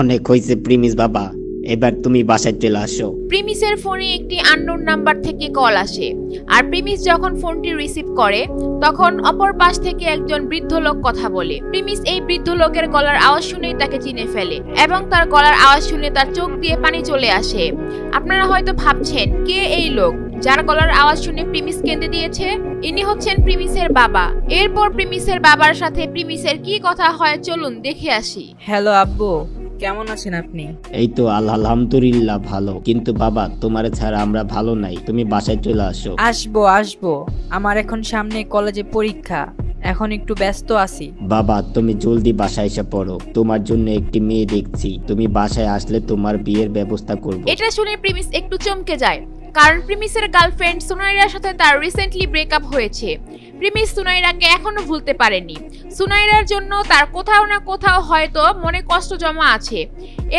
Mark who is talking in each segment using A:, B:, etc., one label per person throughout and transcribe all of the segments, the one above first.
A: অনেক হয়েছে প্রিমিস বাবা এবার তুমি বাসায় চলে আসো।
B: প্রিমিসের ফোনে একটি আননোন নাম্বার থেকে কল আসে আর প্রিমিস যখন ফোনটি রিসিভ করে তখন অপর পাশ থেকে একজন বৃদ্ধ লোক কথা বলে। প্রিমিস এই বৃদ্ধ লোকের গলার আওয়াজ শুনেই তাকে চিনে ফেলে এবং তার গলার আওয়াজ শুনে তার চোখ দিয়ে পানি চলে আসে। আপনারা হয়তো ভাবছেন কে এই লোক যার গলার আওয়াজ শুনে প্রিমিস কেঁদে দিয়েছে? ইনি হচ্ছেন প্রিমিসের বাবা। এরপর প্রিমিসের বাবার সাথে প্রিমিসের কি কথা হয় চলুন দেখে আসি।
C: হ্যালো আব্বু। কেমন আছেন আপনি?
A: এই তো আলহামদুলিল্লাহ ভালো। কিন্তু বাবা তোমার ছাড়া আমরা ভালো নাই। তুমি বাসায় চলে আসো।
C: আসব আসব। আমার এখন সামনে কলেজে পরীক্ষা। এখন একটু ব্যস্ত আছি।
A: বাবা তুমি জলদি বাসায় এসে পড়ো। তোমার জন্য একটি মেয়ে দেখছি। তুমি বাসায় আসলে তোমার বিয়ের ব্যবস্থা করব।
B: এটা শুনে প্রিমিস একটু চমকে যায়। কারণ প্রিমিসের গার্লফ্রেন্ড সুনাইরার সাথে তার রিসেন্টলি ব্রেকআপ হয়েছে। প্রিমিস সুনাইরাকে এখনও ভুলতে পারেনি। সুনাইরার জন্য তার কোথাও না কোথাও হয়তো মনে কষ্ট জমা আছে।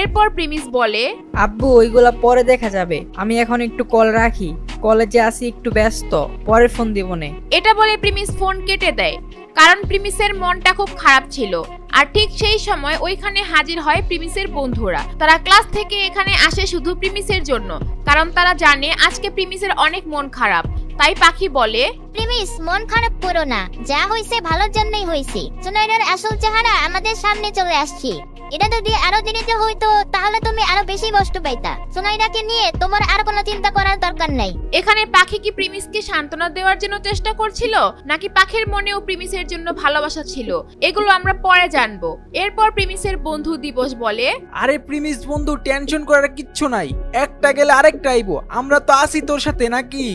B: এরপর প্রিমিস বলে
C: আব্বু ওইগুলা পরে দেখা যাবে। আমি এখন একটু কল রাখি। কলেজে আসি একটু ব্যস্ত। পরে ফোন দিবনে
B: এটা বলে প্রিমিস ফোন কেটে দেয়। কারণ প্রিমিসের মনটা খুব খারাপ ছিল। আর ঠিক সেই সময় ওইখানে হাজির হয় প্রিমিসের বন্ধুরা। তারা ক্লাস থেকে এখানে আসে শুধু প্রিমিসের জন্য। কারণ তারা জানে আজকে প্রিমিসের অনেক মন খারাপ। তাই পাখি বলে
D: প্রিমিস মন খারাপ করো না। যা হয়েছে ভালোর জন্যই হয়েছে সুনাইরার আসল চেহারা আমাদের সামনে চলে আসছে। এটা যদি আরও দেরিতে হইতো তাহলে তুমি আরও বেশি কষ্ট পাইতা। সুনাইরাকে নিয়ে তোমার আর কোনো চিন্তা করার দরকার নাই।
B: এখানে পাখি কি প্রিমিসকে সান্ত্বনা দেওয়ার জন্য চেষ্টা করছিল? নাকি পাখির মনেও প্রিমিসের জন্য ভালোবাসা ছিল? এগুলো আমরা পরে জানব। এরপর প্রিমিসের বন্ধু দিবস বলে
E: আরে প্রিমিস বন্ধু টেনশন করার কিচ্ছু নাই। একটা গেলে আরেকটা আইবো। আমরা তো আসি তোর সাথে নাকি?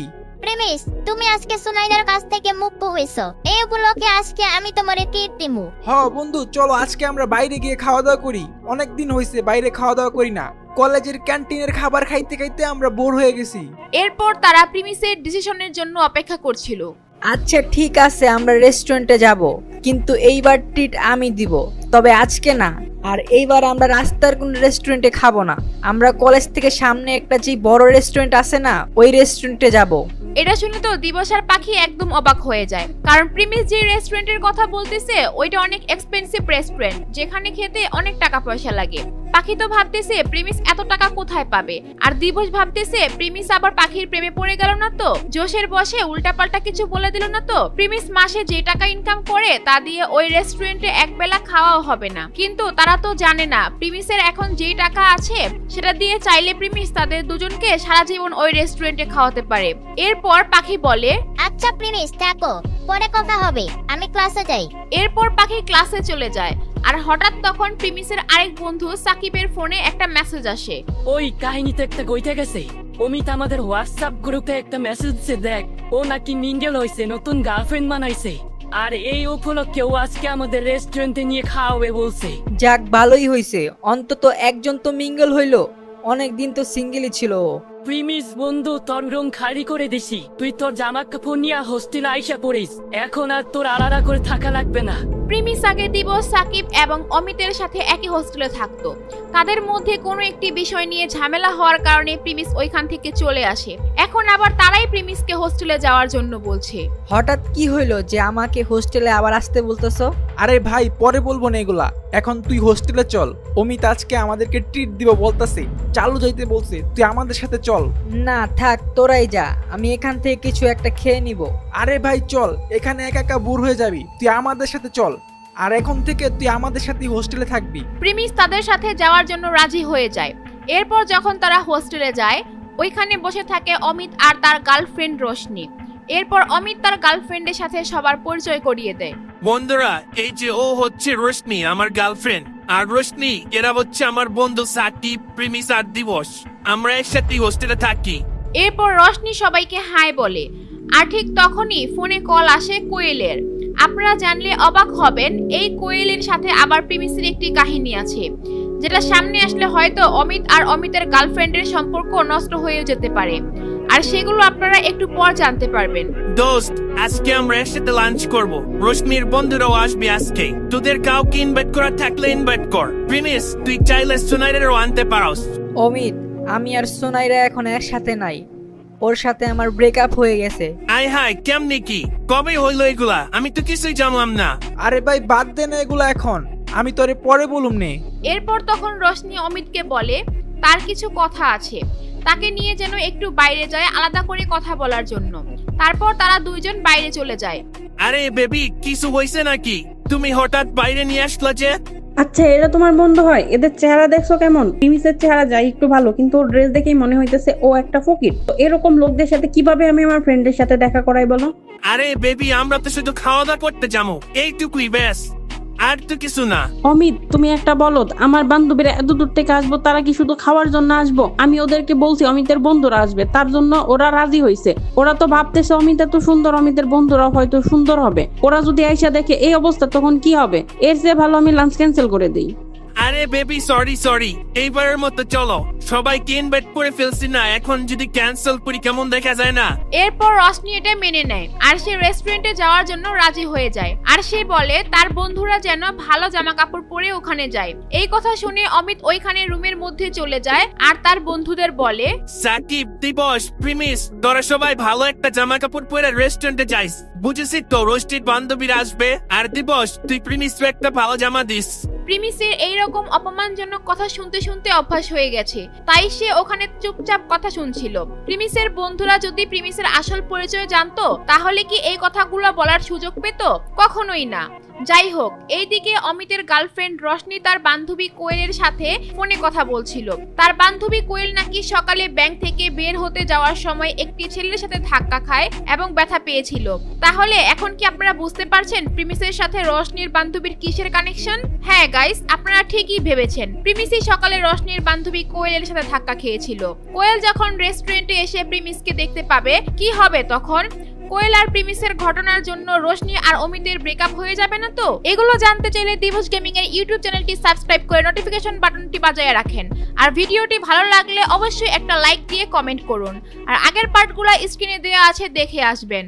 D: প্রিমিস তুমি আজকে সুনাইরার কাছ থেকে মুক্ত হইছো এই উপলক্ষে আজকে আমি তোমার ট্রিট দিমু।
E: হ বন্ধু চলো আজকে আমরা বাইরে গিয়ে খাওয়া দাওয়া করি। অনেক দিন হয়েছে বাইরে খাওয়া দাওয়া করি না। কলেজের ক্যান্টিনের খাবার খাইতে খাইতে আমরা বোর হয়ে গেছি।
B: এরপর তারা প্রিমিসের ডিসিশনের জন্য অপেক্ষা করছিল।
C: আচ্ছা ঠিক আছে আমরা রেস্টুরেন্টে যাব। কিন্তু এইবার ট্রিট আমি দিব তবে আজকে না। আর এইবার আমরা রাস্তার কোন রেস্টুরেন্টে খাব না। আমরা কলেজ থেকে সামনে একটা যে বড় রেস্টুরেন্ট আছে না ওই রেস্টুরেন্টে যাব।
B: এটা শুনে তো দিবস আর পাখি একদম অবাক হয়ে যায়। কারণ প্রিমিস যে রেস্টুরেন্টের কথা বলতেছে, ওইটা অনেক এক্সপেন্সিভ রেস্টুরেন্ট যেখানে খেতে অনেক টাকা পয়সা লাগে। পাখি তো ভাবতেছে প্রিমিস এত টাকা কোথায় পাবে? আর দিবস ভাবতেছে প্রিমিস আবার পাখির প্রেমে পড়ে গেল না তো? জোশের বসে উল্টাপাল্টা কিছু বলে দিল না তো? প্রিমিস মাসে যে টাকা ইনকাম করে তা দিয়ে ওই রেস্টুরেন্টে একবেলা খাওয়াও হবে না। কিন্তু তারা তো জানে না প্রিমিসের এখন যেই টাকা আছে সেটা দিয়ে চাইলে প্রিমিস তাদের দুজনকে সারা জীবন ওই রেস্টুরেন্টে খাওয়াতে পারে। এরপর পাখি বলে
D: আচ্ছা প্রিমিস থাকো পরে কথা হবে আমি ক্লাসে যাই।
B: এরপর পাখি ক্লাসে চলে যায়। আর হঠাৎ তখন প্রিমিসের আরেক বন্ধু সাকিবের ফোনে একটা মেসেজ আসে।
F: ওই কাহিনীতে একটা গইতে গেছে। অমিত আমাদের হোয়াটসঅ্যাপ গ্রুপে একটা মেসেজ দিছে দেখ ও নাকি মিঙ্গেল হয়েছে নতুন গার্লফ্রেন্ড বানাইছে। আর এই উপলক্ষে ও আজকে আমাদের রেস্টুরেন্টে নিয়ে খাওয়াবে বলছে।
C: যাক ভালোই হইছে। অন্তত একজন তো মিঙ্গেল হইল। অনেক দিন তো সিঙ্গেলই ছিল ও।
F: প্রিমিস বন্ধু তোর রুম খালি করে দিছি। তুই তোর জামা কাপড় নিয়ে হোস্টেল আইসা পড়িস। এখন আর তোর আলাদা করে থাকা লাগবে না।
B: প্রিমিস আগে দিবস সাকিব এবং অমিতের সাথে একই হোস্টেলে থাকতো। তাদের মধ্যে কোনো একটি বিষয় নিয়ে ঝামেলা হওয়ার কারণে প্রিমিস ওইখান থেকে চলে আসে। এখন আবার তারাই প্রিমিসকে হোস্টেলে যাওয়ার জন্য বলছে।
C: হঠাৎ কি হইল যে আমাকে হোস্টেলে আবার আসতে বলতেছো?
E: আরে ভাই পরে বলব না এগুলা। এখন তুই হোস্টেলে চল। অমিত আজকে আমাদেরকে ট্রিট দিব বলতাছে। চালু যাইতে বলছে। তুই আমাদের সাথে চল।
C: না থাক তোরাই যা। আমি এখান থেকে কিছু একটা খেয়ে নিব।
E: আরে ভাই চল। এখানে একা একা বুর হয়ে যাবি। তুই আমাদের সাথে চল। আর এখন থেকে তুই আমাদের সাথে হোস্টেলে থাকবি।
B: প্রিমিস তাদের সাথে যাওয়ার জন্য রাজি হয়ে যায়। এরপর যখন তারা হোস্টেলে যায় ওইখানে বসে থাকে অমিত আর তার গার্লফ্রেন্ড রোশনি। এরপর অমিত তার গার্লফ্রেন্ডের সাথে সবার পরিচয় করিয়ে দেয়।
G: বন্ধুরা এই যে ও হচ্ছে রোশনি আমার গার্লফ্রেন্ড আর রোশনি এরা হচ্ছে আমার বন্ধু সাকিব প্রিমিস আর দিবস। আমরা একসাথে হোস্টেলে থাকি।
B: এরপর রশনি সবাইকে হাই বলে। আর ঠিক তখনই ফোনে কল আসে কোয়েলের। আপনারা জানলে অবাক হবেন এই কোয়েলের সাথে আবার প্রিমিসের একটি কাহিনী আছে। যেটা সামনে আসলে হয়তো অমিত আর অমিতের গার্লফ্রেন্ডের সম্পর্ক নষ্ট হয়ে যেতে পারে। আর সেগুলো আপনারা একটু পর জানতে পারবেন।
G: দোস্ত আজকে আমরা একসাথে লাঞ্চ করব। রোশনির বন্ধুরাও আসবে আজকে। তোদের কাউকে ইনভাইট করা থাকলে ইনভাইট কর। প্রিমিস তুই চাইলে সোনাইরেরও আনতে পারস।
C: অমিত আমি আর সোনাইরা এখন একসাথে নাই। ওর সাথে আমার ব্রেকআপ হয়ে গেছে।
G: আয় হাই কেমনি কি? কবে হইল এগুলা? আমি তো কিছুই জানলাম না।
E: আরে ভাই বাদ দে না এগুলা এখন। আমি তোরে পরে বলুম নে।
B: এরপর তখন রশনি অমিতকে বলে তার কিছু কথা আছে। তাকে নিয়ে যেন একটু বাইরে যায় আলাদা করে কথা বলার জন্য। তারপর তারা দুইজন বাইরে চলে যায়।
G: আরে বেবি কিছু হইছে নাকি? তুমি হঠাৎ বাইরে নিয়ে আসলে যে?
H: আচ্ছা এরা তোমার বন্ধু হয়? এদের চেহারা দেখছ কেমন? প্রিমিসের চেহারা যাই একটু ভালো, কিন্তু ওর ড্রেস দেখেই মনে হইতেছে ও একটা ফকির। তো এরকম লোকদের সাথে কীভাবে আমি আমার ফ্রেন্ডের সাথে দেখা করাই বলো?
G: আরে বেবি আমরা তো শুধু খাওয়া দাওয়া করতে যাব। এইটুকুই, ব্যাস। আর তো কিছু না।
H: অমিত, তুমি একটা বলদ। আমার বান্ধবীরা এত দূর থেকে আসব, তারা কি শুধু খাওয়ার জন্য আসব? আমি ওদেরকে বলছি, অমিতের বন্ধুরা আসবে। তার জন্য ওরা রাজি হয়েছে ওরা তো ভাবতেছে, অমিত এত সুন্দর, অমিতের বন্ধুরা হয়তো সুন্দর হবে। ওরা যদি আইসা দেখে এই অবস্থা, তখন কি হবে? এর চেয়ে ভালো আমি লাঞ্চ ক্যান্সেল করে দিই।
G: আরে বেবি সরি সরি এইবারের মতো চলো। সবাইকে ইনভাইট করে ফেলছি না? এখন যদি ক্যান্সেল করি কেমন দেখা যায় না?
B: এরপর রশনি এটা মেনে নেয়। আর সে রেস্টুরেন্টে যাওয়ার জন্য রাজি হয়ে যায়। আর সে বলে তার বন্ধুরা যেন ভালো জামা কাপড় পরে ওখানে যায়। এই কথা শুনে অমিত ওইখানে রুমের মধ্যে চলে যায় আর তার বন্ধুদের বলে
G: সাকিব দিবস প্রিমিস তোরা সবাই ভালো একটা জামা কাপড় পরে রেস্টুরেন্টে যাইস। বুঝেছি তো রোস্টেড বান্ধবীরা আসবে। আর দিবস, তুই প্রিমিস একটা ভালো জামা দিস।
B: প্রিমিসের এইরকম অপমানজনক কথা শুনতে শুনতে অভ্যাস হয়ে গেছে। তাই সে ওখানে চুপচাপ কথা শুনছিল। প্রিমিসের বন্ধুরা যদি প্রিমিসের আসল পরিচয় জানতো, তাহলে কি এই কথাগুলো বলার সুযোগ পেত? কখনোই না। যাই হোক, এইদিকে অমিতের গার্লফ্রেন্ড রশনি তার বান্ধবী কোয়েলের সাথে ফোনে কথা বলছিল। তার বান্ধবী কোয়েল নাকি সকালে ব্যাংক থেকে বের হতে যাওয়ার সময় একটি ছেলের সাথে ধাক্কা খায় এবং ব্যথা পেয়েছিল। তাহলে এখন কি আপনারা বুঝতে পারছেন প্রিমিসের সাথে রশনির বান্ধবীর কিসের কানেকশন হ্যাঁ গাইস আপনারা ঠিকই ভেবেছেন। প্রিমিসই সকালে রশনির বান্ধবী কোয়েলের সাথে ধাক্কা খেয়েছিল। কোয়েল যখন রেস্টুরেন্টে এসে প্রিমিসকে দেখতে পাবে, কি হবে তখন? কোয়েল আর প্রিমিসের ঘটনার জন্য রোশনি আর অমিতের ব্রেকআপ হয়ে যাবে না তো? এগুলো জানতে চাইলে দিবস গেমিং এর ইউটিউব চ্যানেলটি সাবস্ক্রাইব করে নোটিফিকেশন বাটনটি বাজায় রাখেন। আর ভিডিওটি ভালো লাগলে অবশ্যই একটা লাইক দিয়ে কমেন্ট করুন। আর আগের পার্টগুলো স্ক্রিনে দেওয়া আছে, দেখে আসবেন।